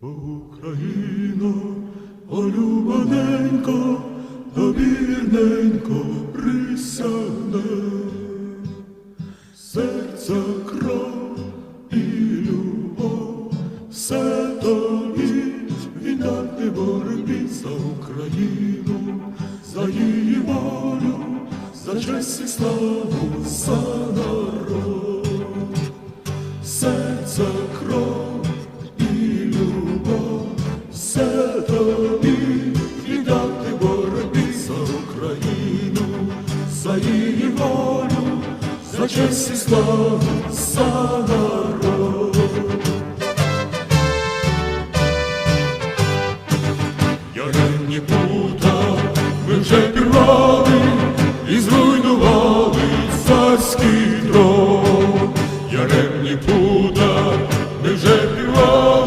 Україно, о любаненько, добірненько присяде, серця кров і любов, все тобі віддати боротьбі за Україну, за її волю, за честь і славу, за тобі віддати боротьбі за Україну, за її волю, за честь і славу, за народ. Пута, ми вже пірвали і зруйнували царський дрон, яремні не пута.